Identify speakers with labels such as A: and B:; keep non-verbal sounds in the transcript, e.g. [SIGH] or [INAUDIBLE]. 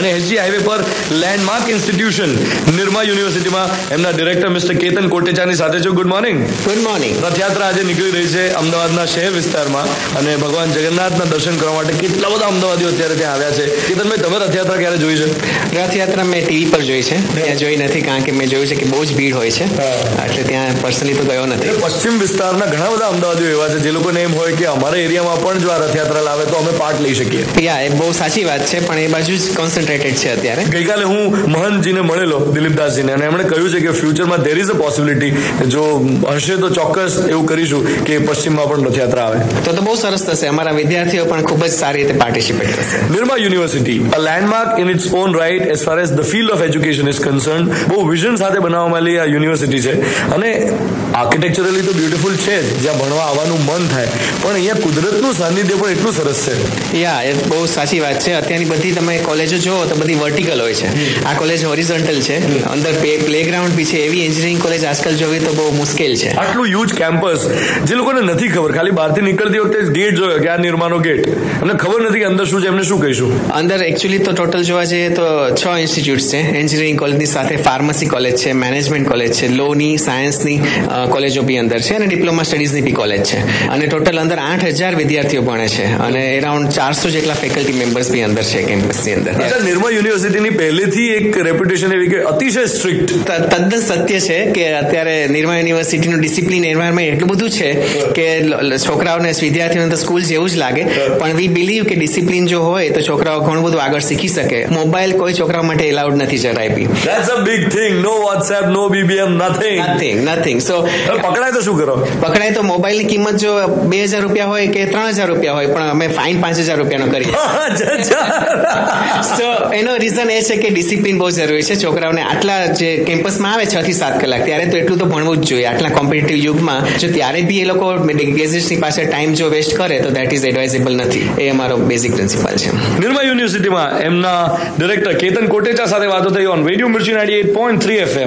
A: અને SG highway પર landmark institution Nirma યુનિવર્સિટીમાં એમના ડિરેક્ટર મિસ્ટર કેતન કોટેચાની સાથે છું. Good morning
B: good morning
A: Rathyatra આજે નીકળી રહી છે અમદાવાદના શહેર વિસ્તારમાં અને ભગવાન જગન્નાથના દર્શન કરવા માટે કેટલા બધા અમદાવાદીઓ અત્યારે ત્યાં આવ્યા છે. કેતનભાઈ તમે રથયાત્રા ક્યારે જોઈ છે?
B: રથયાત્રા મેં ટીવી પર જોઈ છે. ત્યાં જોઈ નથી કારણ કે મેં જોયું છે કે બહુ જ ભીડ હોય છે. એટલે ત્યાં પર્સનલી તો ગયો નથી.
A: પશ્ચિમ વિસ્તારના ઘણા બધા અમદાવાદીઓ એવા છે જે લોકોને એમ હોય કે અમારા એરિયામાં પણ જો આ રથયાત્રા લાવે તો અમે પાર્ટ લઈ શકીએ.
B: યા એ બહુ સાચી વાત છે પણ એ બાજુ જ કોન્સન્ટ્રેટેડ છે અત્યારે.
A: ગઈકાલે હું મહંતજીને મળેલો દિલીપદાસજીને અને એમણે કહ્યું છે કે ફ્યુચરમાં ધેર ઇઝ અ પોસિબિલિટી જો હશે તો ચોક્કસ એવું કરીશું કે પશ્ચિમમાં પણ રથયાત્રા આવે.
B: તો તો બહુ સરસ થશે. અમારા વિદ્યાર્થીઓ પણ ખૂબ જ સારી રીતે પાર્ટિસિપેટ કરશે
A: Nirma university a landmark in its own right as far as the field of education is concern બહુ વિઝન સાથે બનાવવામાં આવેલી આ યુનિવર્સિટી છે. અને આર્કિટેક્ચરલી તો બ્યુટીફુલ છે જ જ્યાં ભણવા આવવાનું મન થાય. પણ અહીંયા કુદરતનું સાનિધ્ય પણ એટલું સરસ છે.
B: યા એ બહુ સાચી વાત છે. અત્યારની બધી તમે કોલેજો જુઓ તો બધી વર્ટિકલ હોય છે. આ કોલેજ હોરિઝોન્ટલ છે. અંદર પ્લેગ્રાઉન્ડ બી છે. એવી એન્જિનિયરિંગ કોલેજ આજકાલ જોવી તો બહુ મુશ્કેલ છે.
A: આટલું હ્યુજ કેમ્પસ જે લોકોને નથી ખબર. ખાલી બહારથી નીકળતી વખતે ગેટ જોયો કે આ નિર્માણો ગેટ એમને ખબર નથી કે અંદર શું છે એમને શું કહીશું.
B: અંદર એકચ્યુઅલી તો ટોટલ જોવા જઈએ તો છ ઇન્સ્ટિટ્યૂટ્સ છે. એન્જિનિયરિંગ કોલેજની સાથે ફાર્મસી કોલેજ છે મેનેજમેન્ટ કોલેજ છે લોની સાયન્સની કોલેજો બી અંદર છે અને ડિપ્લોમા સ્ટડીઝની બી કોલેજ છે. અને ટોટલ અંદર આઠ હજાર વિદ્યાર્થીઓ ભણે છે. અને એરાઉન્ડ ચારસો જેટલા ફેકલ્ટી મેમ્બર્સ બી અંદર છે કેમ્પસની અંદર.
A: નિર્મા યુનિવર્સિટીની પહેલેથી એક રેપ્યુટેશન એવી કે અતિશય સ્ટ્રિક્ટ
B: તદ્દન સત્ય છે કે અત્યારે નિર્મા યુનિવર્સિટીનું ડિસિપ્લિન એન્વાયરમેન્ટ એટલું બધું છે કે છોકરાઓને વિદ્યાર્થીઓને તો સ્કૂલ જેવું જ લાગે. પણ વી બિલીવ કે ડિસિપ્લિન જો હોય તો છોકરાઓ ઘણું બધું આગળ શીખી શકે. મોબાઈલ કોઈ છોકરા માટે એલાઉડ નથી જરાય બી.
A: That's a big thing no WhatsApp, no BBM, nothing
B: nothing nothing so
A: પકડાય તો શું કરો?
B: પકડાય તો મોબાઈલની કિંમત જો બે હજાર રૂપિયા હોય કે ત્રણ હજાર રૂપિયા હોય પણ અમે ફાઇન પાંચ હજાર રૂપિયાનો કરીએ. [LAUGHS] સો [LAUGHS] એનો રીઝન એ છે કે ડિસિપ્લિન બહુ જરૂરી છે. છોકરાઓને આટલા જે કેમ્પસમાં આવે છ થી સાત કલાક, ત્યારે તો એટલું તો ભણવું જ જોઈએ. આટલા કોમ્પિટેટિવ યુગમાં જો ત્યારે બી એ લોકો ગેજેટ્સની પાસે ટાઈમ જો વેસ્ટ કરે, તો દેટ ઇઝ એડવાઇઝેબલ નથી. એ અમારો બેઝિક પ્રિન્સિપલ છે.
A: નિર્મા યુનિવર્સિટીમાં એમના ડિરેક્ટર કેતન કોટેચા સાથે વાતો થઈ on radio Mirchi ninety eight point three FM